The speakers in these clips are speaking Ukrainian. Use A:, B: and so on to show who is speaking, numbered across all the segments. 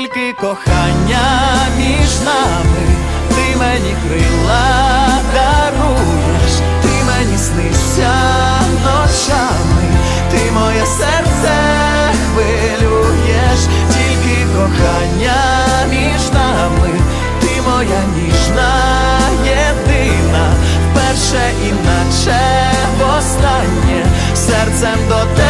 A: Тільки кохання між нами, ти мені крила даруєш, ти мені снишся ночами, ти моє серце хвилюєш, тільки кохання між нами, ти моя ніжна єдина, вперше іначе востаннє, серцем до тебе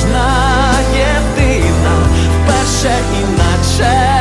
A: кожна єдина, вперше інакше